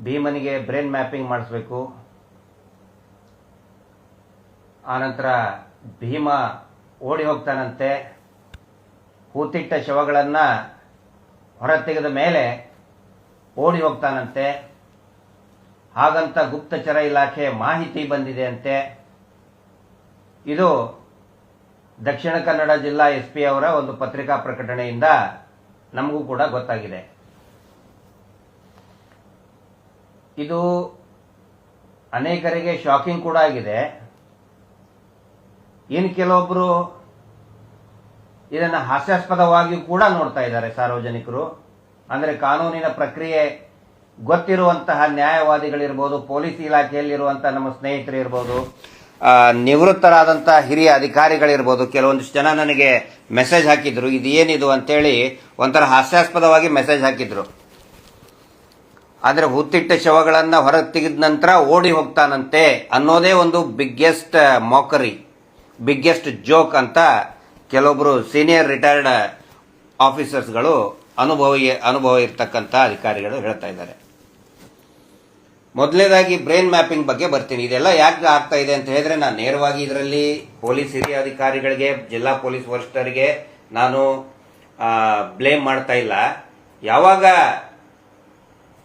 ಭೀಮನಿಗೆ brain mapping ಮಾಡಿಸ್ಬೇಕು. ಆನಂತರ ಭೀಮ ಓಡಿ ಹೋಗ್ತಾನಂತೆ. ಕೂತಿಟ್ಟ ಶವಗಳನ್ನು ಹೊರತೆಗೆದ ಮೇಲೆ ಓಡಿ ಹೋಗ್ತಾನಂತೆ. ಹಾಗಂತ ಗುಪ್ತಚರ ಇಲಾಖೆ ಮಾಹಿತಿ ಬಂದಿದೆ ಅಂತೆ. ಇದು ದಕ್ಷಿಣ ಕನ್ನಡ ಜಿಲ್ಲಾ ಎಸ್ ಪಿ ಅವರ ಒಂದು ಪತ್ರಿಕಾ ಪ್ರಕಟಣೆಯಿಂದ ನಮಗೂ ಕೂಡ ಗೊತ್ತಾಗಿದೆ. ಇದು ಅನೇಕರಿಗೆ ಶಾಕಿಂಗ್ ಕೂಡ ಆಗಿದೆ. ಇನ್ನು ಕೆಲವೊಬ್ಬರು ಇದನ್ನು ಹಾಸ್ಯಾಸ್ಪದವಾಗಿ ಕೂಡ ನೋಡ್ತಾ ಇದ್ದಾರೆ ಸಾರ್ವಜನಿಕರು. ಅಂದರೆ ಕಾನೂನಿನ ಪ್ರಕ್ರಿಯೆ ಗೊತ್ತಿರುವಂತಹ ನ್ಯಾಯವಾದಿಗಳಿರ್ಬೋದು, ಪೊಲೀಸ್ ಇಲಾಖೆಯಲ್ಲಿರುವಂತಹ ನಮ್ಮ ಸ್ನೇಹಿತರು ಇರ್ಬೋದು ನಿವೃತ್ತರಾದಂಥ ಹಿರಿಯ ಅಧಿಕಾರಿಗಳಿರ್ಬೋದು, ಕೆಲವೊಂದಿಷ್ಟು ಜನ ನನಗೆ ಮೆಸೇಜ್ ಹಾಕಿದ್ರು ಇದು ಏನಿದು ಅಂತೇಳಿ ಒಂಥರ ಹಾಸ್ಯಾಸ್ಪದವಾಗಿ ಮೆಸೇಜ್ ಹಾಕಿದ್ರು. ಆದರೆ ಹುತ್ತಿಟ್ಟ ಶವಗಳನ್ನ ಹೊರಗೆ ತೆಗೆದ ನಂತರ ಓಡಿ ಹೋಗ್ತಾನಂತೆ ಅನ್ನೋದೇ ಒಂದು ಬಿಗ್ಗೆಸ್ಟ್ ಮಾಕರಿ ಬಿಗ್ಗೆಸ್ಟ್ ಜೋಕ್ ಅಂತ ಕೆಲವೊಬ್ಬರು ಸೀನಿಯರ್ ರಿಟೈರ್ಡ್ ಆಫೀಸರ್ಸ್ಗಳು ಅನುಭವಿ, ಅನುಭವ ಇರ್ತಕ್ಕಂಥ ಅಧಿಕಾರಿಗಳು ಹೇಳ್ತಾ ಇದ್ದಾರೆ. ಮೊದಲನೇದಾಗಿ ಬ್ರೈನ್ ಮ್ಯಾಪಿಂಗ್ ಬಗ್ಗೆ ಬರ್ತೀನಿ. ಇದೆಲ್ಲ ಯಾಕೆ ಆಗ್ತಾ ಇದೆ ಅಂತ ಹೇಳಿದ್ರೆ ನಾನು ನೇರವಾಗಿ ಇದರಲ್ಲಿ ಪೊಲೀಸ್ ಹಿರಿಯ ಅಧಿಕಾರಿಗಳಿಗೆ, ಜಿಲ್ಲಾ ಪೊಲೀಸ್ ವರಿಷ್ಠರಿಗೆ ನಾನು ಬ್ಲೇಮ್ ಮಾಡ್ತಾ ಇಲ್ಲ. ಯಾವಾಗ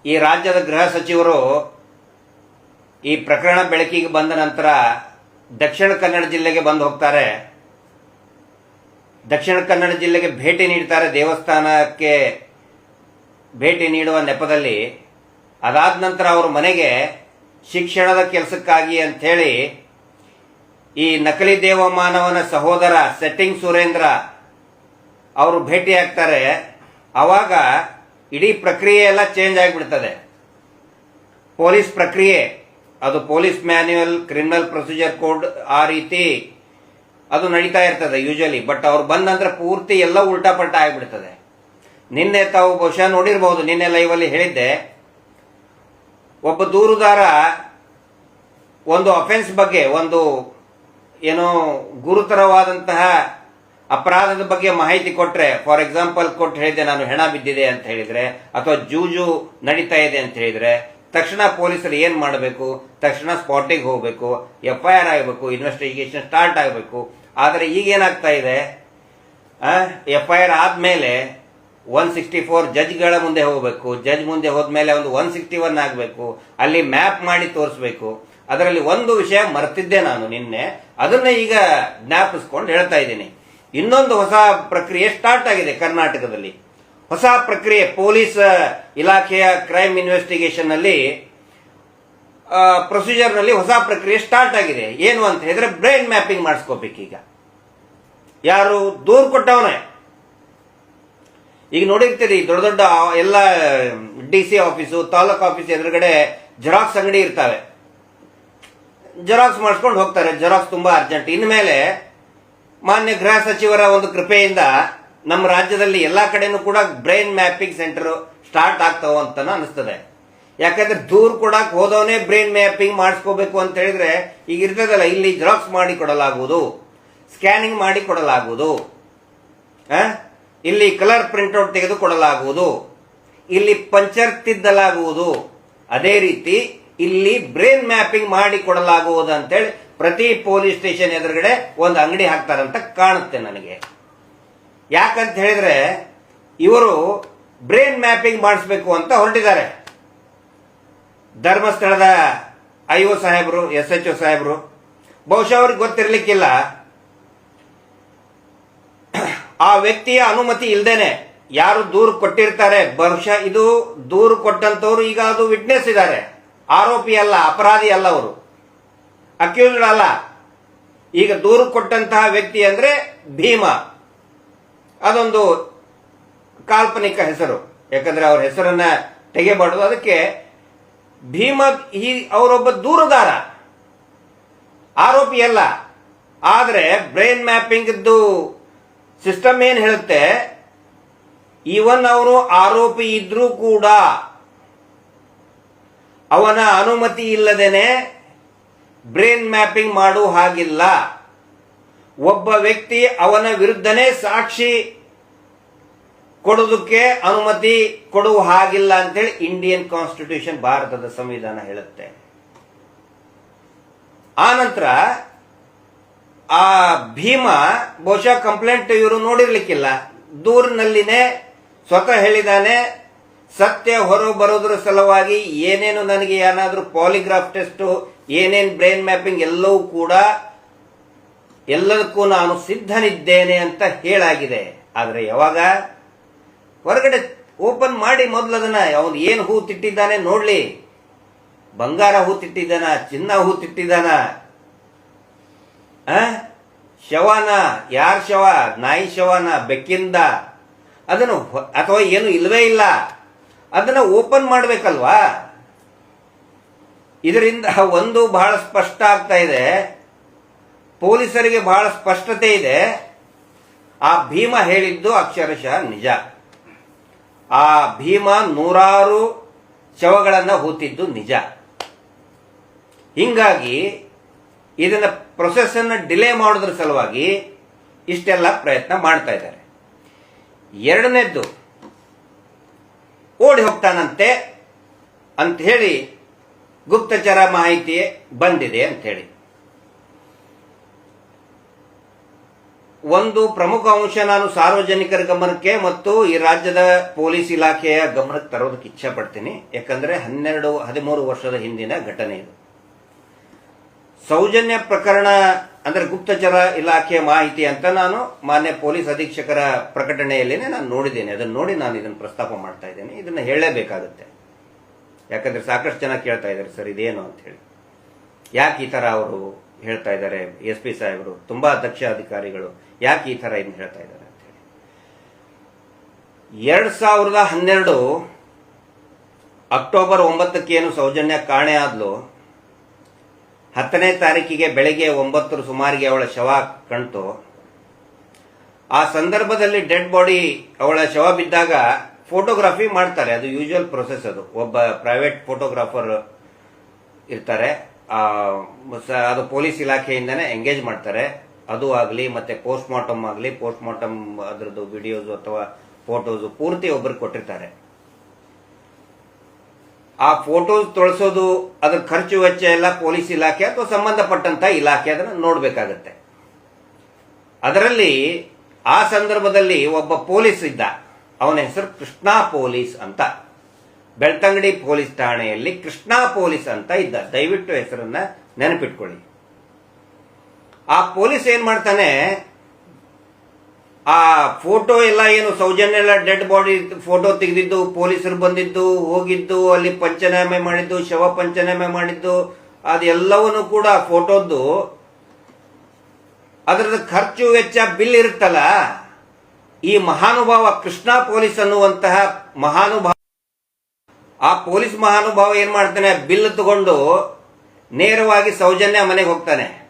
ಈ ರಾಜ್ಯದ ಗೃಹ ಸಚಿವರು ಈ ಪ್ರಕರಣ ಬೆಳಕಿಗೆ ಬಂದ ನಂತರ ದಕ್ಷಿಣ ಕನ್ನಡ ಜಿಲ್ಲೆಗೆ ಬಂದು ಹೋಗ್ತಾರೆ. ದಕ್ಷಿಣ ಕನ್ನಡ ಜಿಲ್ಲೆಗೆ ಭೇಟಿ ನೀಡ್ತಾರೆ. ದೇವಸ್ಥಾನಕ್ಕೆ ಭೇಟಿ ನೀಡುವ ನೆಪದಲ್ಲಿ. ಅದಾದ ನಂತರ ಅವರು ಮನೆಗೆ ಶಿಕ್ಷಣದ ಕೆಲಸಕ್ಕಾಗಿ ಅಂಥೇಳಿ ಈ ನಕಲಿ ದೇವಮಾನವನ ಸಹೋದರ ಸೆಟ್ಟಿಂಗ್ ಸುರೇಂದ್ರ ಅವರು ಭೇಟಿ ಆಗ್ತಾರೆ ಅವಾಗ ಇಡೀ ಪ್ರಕ್ರಿಯೆ ಎಲ್ಲ ಚೇಂಜ್ ಆಗಿಬಿಡ್ತದೆ. ಪೊಲೀಸ್ ಪ್ರಕ್ರಿಯೆ, ಅದು police manual criminal procedure code ಆ ರೀತಿ ಅದು ನಡೀತಾ ಇರ್ತದೆ ಯೂಶಲಿ ಬಟ್ ಅವ್ರು ಬಂದಂದ್ರೆ ಪೂರ್ತಿ ಎಲ್ಲ ಉಲ್ಟಾ ಪಲ್ಟಾ ಆಗಿಬಿಡ್ತದೆ. ನಿನ್ನೆ ತಾವು ಬಹುಶಃ ನೋಡಿರಬಹುದು ನಿನ್ನೆ ಲೈವಲ್ಲಿ ಹೇಳಿದ್ದೆ, ಒಬ್ಬ ದೂರುದಾರ ಒಂದು ಅಫೆನ್ಸ್ ಬಗ್ಗೆ, ಒಂದು ಏನೋ ಗುರುತರವಾದಂತಹ ಅಪರಾಧದ ಬಗ್ಗೆ ಮಾಹಿತಿ ಕೊಟ್ರೆ ಫಾರ್ ಎಕ್ಸಾಂಪಲ್ ಕೊಟ್ಟು ಹೇಳಿದೆ, ನಾನು ಹೆಣ ಬಿದ್ದಿದೆ ಅಂತ ಹೇಳಿದ್ರೆ, ಅಥವಾ ಜೂಜು ನಡೀತಾ ಇದೆ ಅಂತ ಹೇಳಿದ್ರೆ, ತಕ್ಷಣ ಪೊಲೀಸರು ಏನು ಮಾಡಬೇಕು? ತಕ್ಷಣ ಸ್ಪಾಟಿಗೆ ಹೋಗಬೇಕು ಎಫ್ ಐ ಆರ್ ಆಗಬೇಕು ಇನ್ವೆಸ್ಟಿಗೇಷನ್ ಸ್ಟಾರ್ಟ್ ಆಗಬೇಕು. ಆದರೆ ಈಗ ಏನಾಗ್ತಾ ಇದೆ? ಎಫ್ ಐ ಆರ್ ಆದ್ಮೇಲೆ ಒನ್ ಸಿಕ್ಸ್ಟಿ ಫೋರ್ ಜಡ್ಜ್ಗಳ ಮುಂದೆ ಹೋಗಬೇಕು. ಜಡ್ಜ್ ಮುಂದೆ ಹೋದ್ಮೇಲೆ ಒಂದು ಒನ್ ಸಿಕ್ಸ್ಟಿ ಒನ್ ಆಗಬೇಕು. ಅಲ್ಲಿ ಮ್ಯಾಪ್ ಮಾಡಿ ತೋರಿಸ್ಬೇಕು. ಅದರಲ್ಲಿ ಒಂದು ವಿಷಯ ಮರ್ತಿದ್ದೆ ನಾನು ನಿನ್ನೆ. ಅದನ್ನ ಈಗ ಜ್ಞಾಪಿಸ್ಕೊಂಡು ಹೇಳ್ತಾ ಇದ್ದೀನಿ. ಇನ್ನೊಂದು ಹೊಸ ಪ್ರಕ್ರಿಯೆ ಸ್ಟಾರ್ಟ್ ಆಗಿದೆ ಕರ್ನಾಟಕದಲ್ಲಿ. ಹೊಸ ಪ್ರಕ್ರಿಯೆ ಪೊಲೀಸ್ ಇಲಾಖೆಯ ಕ್ರೈಮ್ ಇನ್ವೆಸ್ಟಿಗೇಷನ್ ಅಲ್ಲಿ ಪ್ರೊಸೀಜರ್ನಲ್ಲಿ ಹೊಸ ಪ್ರಕ್ರಿಯೆ ಸ್ಟಾರ್ಟ್ ಆಗಿದೆ. ಏನು ಅಂತ ಹೇಳಿದ್ರೆ ಬ್ರೈನ್ ಮ್ಯಾಪಿಂಗ್ ಮಾಡಿಸ್ಕೋಬೇಕೀಗ ಯಾರು ದೂರು ಕೊಟ್ಟವನೇ. ಈಗ ನೋಡಿರ್ತೀರಿ, ದೊಡ್ಡ ದೊಡ್ಡ ಎಲ್ಲ D C office taluk office ಎದುರುಗಡೆ ಜೆರಾಕ್ಸ್ ಅಂಗಡಿ ಇರ್ತವೆ. ಜೆರಾಕ್ಸ್ ಮಾಡಿಸ್ಕೊಂಡು ಹೋಗ್ತಾರೆ. ಜೆರಾಕ್ಸ್ ತುಂಬಾ ಅರ್ಜೆಂಟ್ ಇನ್ಮೇಲೆ ಮಾನ್ಯ ಗೃಹ ಸಚಿವರ ಒಂದು ಕೃಪೆಯಿಂದ ನಮ್ಮ ರಾಜ್ಯದಲ್ಲಿ ಎಲ್ಲಾ ಕಡೆನೂ ಕೂಡ ಬ್ರೈನ್ ಮ್ಯಾಪಿಂಗ್ ಸೆಂಟರ್ ಸ್ಟಾರ್ಟ್ ಆಗ್ತಾವ ಅಂತ ಅನಿಸ್ತದೆ ಯಾಕಂದ್ರೆ ದೂರ್ ಕೊಡಕ್ ಹೋದವನೇ ಬ್ರೈನ್ ಮ್ಯಾಪಿಂಗ್ ಮಾಡಿಸ್ಕೋಬೇಕು ಅಂತ ಹೇಳಿದ್ರೆ ಈಗ ಇರ್ತದಲ್ಲ, ಇಲ್ಲಿ ಜೆರಾಕ್ಸ್ ಮಾಡಿ ಕೊಡಲಾಗುವುದು ಸ್ಕ್ಯಾನಿಂಗ್ ಮಾಡಿ ಕೊಡಲಾಗುವುದು? ಇಲ್ಲಿ ಕಲರ್ ಪ್ರಿಂಟ್ಔಟ್ ತೆಗೆದುಕೊಡಲಾಗುವುದು ಇಲ್ಲಿ ಪಂಚರ್ ತಿದ್ದಲಾಗುವುದು, ಅದೇ ರೀತಿ ಇಲ್ಲಿ ಬ್ರೈನ್ ಮ್ಯಾಪಿಂಗ್ ಮಾಡಿ ಕೊಡಲಾಗುವುದು ಅಂತೇಳಿ ಪ್ರತಿ ಪೊಲೀಸ್ ಸ್ಟೇಷನ್ ಎದುರುಗಡೆ ಒಂದು ಅಂಗಡಿ ಹಾಕ್ತಾರಂತ ಕಾಣುತ್ತೆ ನನಗೆ. ಯಾಕಂತ ಹೇಳಿದ್ರೆ ಇವರು ಬ್ರೈನ್ ಮ್ಯಾಪಿಂಗ್ ಮಾಡಿಸ್ಬೇಕು ಅಂತ ಹೊರಟಿದ್ದಾರೆ. ಧರ್ಮಸ್ಥಳದ ಐ ಒ ಸಾಹೇಬರು ಎಸ್ ಎಚ್ ಒ ಸಾಹೇಬರು. ಬಹುಶಃ ಅವ್ರಿಗೆ ಗೊತ್ತಿರಲಿಕ್ಕಿಲ್ಲ. ಆ ವ್ಯಕ್ತಿಯ ಅನುಮತಿ ಇಲ್ದೇನೆ ಯಾರು ದೂರು ಕೊಟ್ಟಿರ್ತಾರೆ, ಬಹುಶಃ ಇದು ದೂರು ಕೊಟ್ಟಂತವ್ರು ಈಗ ಅದು ವಿಟ್ನೆಸ್ ಇದ್ದಾರೆ. ಆರೋಪಿ ಅಲ್ಲ, ಅಪರಾಧಿ ಅಲ್ಲ ಅವರು. ಅಕ್ಯೂಸ್ಡ್ ಅಲ್ಲ ಈಗ ದೂರು ಕೊಟ್ಟಂತಹ ವ್ಯಕ್ತಿ ಅಂದ್ರೆ ಭೀಮ. ಅದೊಂದು ಕಾಲ್ಪನಿಕ ಹೆಸರು. ಯಾಕಂದ್ರೆ ಅವ್ರ ಹೆಸರನ್ನ ತೆಗೆಯಬಾರ್ದು ಅದಕ್ಕೆ ಭೀಮ ಈ ಅವರೊಬ್ಬ ದೂರುದಾರ. ಆರೋಪಿ ಅಲ್ಲ. ಆದರೆ ಬ್ರೈನ್ ಮ್ಯಾಪಿಂಗ್ ಸಿಸ್ಟಮ್ ಏನ್ ಹೇಳುತ್ತೆ? ಇವನ್ ಅವರು ಆರೋಪಿ ಇದ್ರೂ ಕೂಡ ಅವನ ಅನುಮತಿ ಇಲ್ಲದೇನೆ ಬ್ರೈನ್ ಮ್ಯಾಪಿಂಗ್ ಮಾಡುವ ಹಾಗಿಲ್ಲ. ಒಬ್ಬ ವ್ಯಕ್ತಿ ಅವನ ವಿರುದ್ಧನೇ ಸಾಕ್ಷಿ ಕೊಡೋದಕ್ಕೆ ಅನುಮತಿ ಕೊಡುವ ಹಾಗಿಲ್ಲ ಅಂತೇಳಿ ಇಂಡಿಯನ್ ಕಾನ್ಸ್ಟಿಟ್ಯೂಷನ್ ಭಾರತದ ಸಂವಿಧಾನ ಹೇಳುತ್ತೆ. ಆ ನಂತರ ಆ ಭೀಮ ಬಹುಶಃ ಕಂಪ್ಲೇಂಟ್ ಇವರು ನೋಡಿರ್ಲಿಕ್ಕಿಲ್ಲ. ದೂರಿನಲ್ಲಿನೇ ಸ್ವತಃ ಹೇಳಿದಾನೆ, ಸತ್ಯ ಹೊರ ಬರೋದ್ರ ಸಲುವಾಗಿ ಏನೇನು ನನಗೆ ಏನಾದರೂ ಪಾಲಿಗ್ರಾಫ್ ಟೆಸ್ಟ್ ಏನೇನು ಬ್ರೈನ್ ಮ್ಯಾಪಿಂಗ್ ಎಲ್ಲವೂ ಕೂಡ ಎಲ್ಲದಕ್ಕೂ ನಾನು ಸಿದ್ಧನಿದ್ದೇನೆ ಅಂತ ಹೇಳಾಗಿದೆ. ಆದರೆ ಯಾವಾಗ? ಹೊರಗಡೆ ಓಪನ್ ಮಾಡಿ ಮೊದಲು ಅದನ್ನ ಅವನು ಏನು ಹೂ ತಿಟ್ಟಿದ್ದಾನೆ ನೋಡ್ಲಿ. ಬಂಗಾರ ಹೂ ತಿಟ್ಟಿದ್ದಾನ, ಚಿನ್ನ ಹೂ ತಿಟ್ಟಿದ್ದಾನ? ಶವನ, ಯಾರ ಶವ? ನಾಯಿ ಶವನ, ಬೆಕ್ಕಿಂದ? ಅದನ್ನು ಅಥವಾ ಏನು ಇಲ್ಲವೇ ಇಲ್ಲ. ಅದನ್ನ ಓಪನ್ ಮಾಡಬೇಕಲ್ವಾ? ಇದರಿಂದ ಒಂದು ಬಹಳ ಸ್ಪಷ್ಟ ಆಗ್ತಾ ಇದೆ. ಪೊಲೀಸರಿಗೆ ಬಹಳ ಸ್ಪಷ್ಟತೆ ಇದೆ. ಆ ಭೀಮ ಹೇಳಿದ್ದು ಅಕ್ಷರಶಃ ನಿಜ. ಆ ಭೀಮ ನೂರಾರು ಶವಗಳನ್ನು ಹೂತಿದ್ದು ನಿಜ. ಹಿಂಗಾಗಿ ಇದನ್ನ ಪ್ರೊಸೆಸ್ ಅನ್ನ ಡಿಲೇ ಮಾಡೋದ್ರ ಸಲುವಾಗಿ ಇಷ್ಟೆಲ್ಲ ಪ್ರಯತ್ನ ಮಾಡ್ತಾ ಇದ್ದಾರೆ. ಎರಡನೇದ್ದು, ಓಡಿ ಹೋಗ್ತಾನಂತೆ ಅಂತ ಹೇಳಿ ಗುಪ್ತಚರ ಮಾಹಿತಿ ಬಂದಿದೆ ಅಂತ ಹೇಳಿ ಒಂದು ಪ್ರಮುಖ ಅಂಶ ನಾನು ಸಾರ್ವಜನಿಕರ ಗಮನಕ್ಕೆ ಮತ್ತು ಈ ರಾಜ್ಯದ ಪೊಲೀಸ್ ಇಲಾಖೆಯ ಗಮನಕ್ಕೆ ತರೋದಕ್ಕೆ ಇಚ್ಛೆ ಪಡ್ತೀನಿ. ಯಾಕಂದ್ರೆ ಹನ್ನೆರಡು, ಹದಿಮೂರು ವರ್ಷದ ಹಿಂದಿನ ಘಟನೆ ಇದು. ಸೌಜನ್ಯ ಪ್ರಕರಣ, ಅಂದ್ರೆ ಗುಪ್ತಚರ ಇಲಾಖೆಯ ಮಾಹಿತಿ ಅಂತ ನಾನು ಮಾನ್ಯ ಪೊಲೀಸ್ ಅಧೀಕ್ಷಕರ ಪ್ರಕಟಣೆಯಲ್ಲಿ ನಾನು ನೋಡಿದ್ದೇನೆ. ಅದನ್ನು ನೋಡಿ ನಾನು ಇದನ್ನು ಪ್ರಸ್ತಾಪ ಮಾಡ್ತಾ ಇದ್ದೇನೆ. ಇದನ್ನು ಹೇಳಲೇಬೇಕಾಗುತ್ತೆ. ಯಾಕಂದ್ರೆ ಸಾಕಷ್ಟು ಜನ ಕೇಳ್ತಾ ಇದ್ದಾರೆ, ಸರ್, ಇದೇನು? ಅಂತ ಹೇಳಿ. ಯಾಕೆ ಈ ತರ ಅವರು ಹೇಳ್ತಾ ಇದ್ದಾರೆ? ಎಸ್ ಪಿ ಸಾಹೇಬರು, ತುಂಬಾ ದಕ್ಷ ಅಧಿಕಾರಿಗಳು, ಯಾಕೆ ಈ ತರ ಇದನ್ನು ಹೇಳ್ತಾ ಇದ್ದಾರೆ ಅಂತ ಹೇಳಿ. ಎರಡ್ ಸಾವಿರದ ಹನ್ನೆರಡು ಅಕ್ಟೋಬರ್ ಒಂಬತ್ತಕ್ಕೆ ಏನು ಸೌಜನ್ಯ ಕಾಣೆ ಆದ್ಲು, ಹತ್ತನೇ ತಾರೀಕಿಗೆ ಬೆಳಗ್ಗೆ ಒಂಬತ್ತರ ಸುಮಾರಿಗೆ ಅವಳ ಶವ ಕಣ್ತು ಆ ಸಂದರ್ಭದಲ್ಲಿ ಡೆಡ್ ಬಾಡಿ ಅವಳ ಶವ ಬಿದ್ದಾಗ ಫೋಟೋಗ್ರಫಿ ಮಾಡ್ತಾರೆ, ಅದು ಯೂಶುವಲ್ ಪ್ರೊಸೆಸ್ ಅದು. ಒಬ್ಬ ಪ್ರೈವೇಟ್ ಫೋಟೋಗ್ರಾಫರ್ ಇರ್ತಾರೆ ಅದು ಪೊಲೀಸ್ ಇಲಾಖೆಯಿಂದನೇ ಎಂಗೇಜ್ ಮಾಡ್ತಾರೆ. ಅದು ಆಗಲಿ, ಮತ್ತೆ ಪೋಸ್ಟ್ ಮಾರ್ಟಮ್ ಆಗಲಿ ಪೋಸ್ಟ್ ಮಾರ್ಟಮ್ ಅದರದ್ದು ವಿಡಿಯೋಸ್ ಅಥವಾ ಫೋಟೋಸ್ ಪೂರ್ತಿ ಒಬ್ಬರು ಕೊಟ್ಟಿರ್ತಾರೆ. ಆ ಫೋಟೋಸ್ ತೊಳಸೋದು, ಅದ್ರ ಖರ್ಚು ವೆಚ್ಚ ಎಲ್ಲ ಪೊಲೀಸ್ ಇಲಾಖೆ ಅಥವಾ ಸಂಬಂಧಪಟ್ಟಂತ ಇಲಾಖೆ ಅದನ್ನ ನೋಡಬೇಕಾಗತ್ತೆ. ಅದರಲ್ಲಿ, ಆ ಸಂದರ್ಭದಲ್ಲಿ ಒಬ್ಬ ಪೊಲೀಸ್ ಇದ್ದ. ಅವನ ಹೆಸರು ಕೃಷ್ಣ ಪೊಲೀಸ್ ಅಂತ. ಬೆಳ್ತಂಗಡಿ ಪೊಲೀಸ್ ಠಾಣೆಯಲ್ಲಿ ಕೃಷ್ಣಾ ಪೊಲೀಸ್ ಅಂತ ಇದ್ದ. ದಯವಿಟ್ಟು ಹೆಸರನ್ನ ನೆನಪಿಟ್ಕೊಳ್ಳಿ. ಆ ಪೊಲೀಸ್ ಏನ್ ಮಾಡ್ತಾನೆ? ಆ ಫೋಟೋ ಎಲ್ಲ ಏನು ಸೌಜನ್ಯ ಎಲ್ಲ ಡೆಡ್ ಬಾಡಿ ಫೋಟೋ ತೆಗೆದಿದ್ದು, ಪೊಲೀಸರು ಬಂದಿದ್ದು, ಹೋಗಿದ್ದು, ಅಲ್ಲಿ ಪಂಚನಾಮೆ ಮಾಡಿದ್ದು, ಶವ ಪಂಚನಾಮೆ ಮಾಡಿದ್ದು, ಅದೆಲ್ಲವನ್ನು ಕೂಡ ಫೋಟೋದ್ದು. ಅದರದ್ದು ಖರ್ಚು ವೆಚ್ಚ ಬಿಲ್ ಇರುತ್ತಲ್ಲ. ಈ ಮಹಾನುಭಾವ ಕೃಷ್ಣ ಪೊಲೀಸ್ ಅನ್ನುವಂತಹ ಮಹಾನುಭಾವ ಆ ಪೊಲೀಸ್ ಮಹಾನುಭಾವ ಏನ್ ಮಾಡ್ತಾನೆ? ಬಿಲ್ ತಗೊಂಡು ನೇರವಾಗಿ ಸೌಜನ್ಯ ಮನೆಗೆ ಹೋಗ್ತಾನೆ.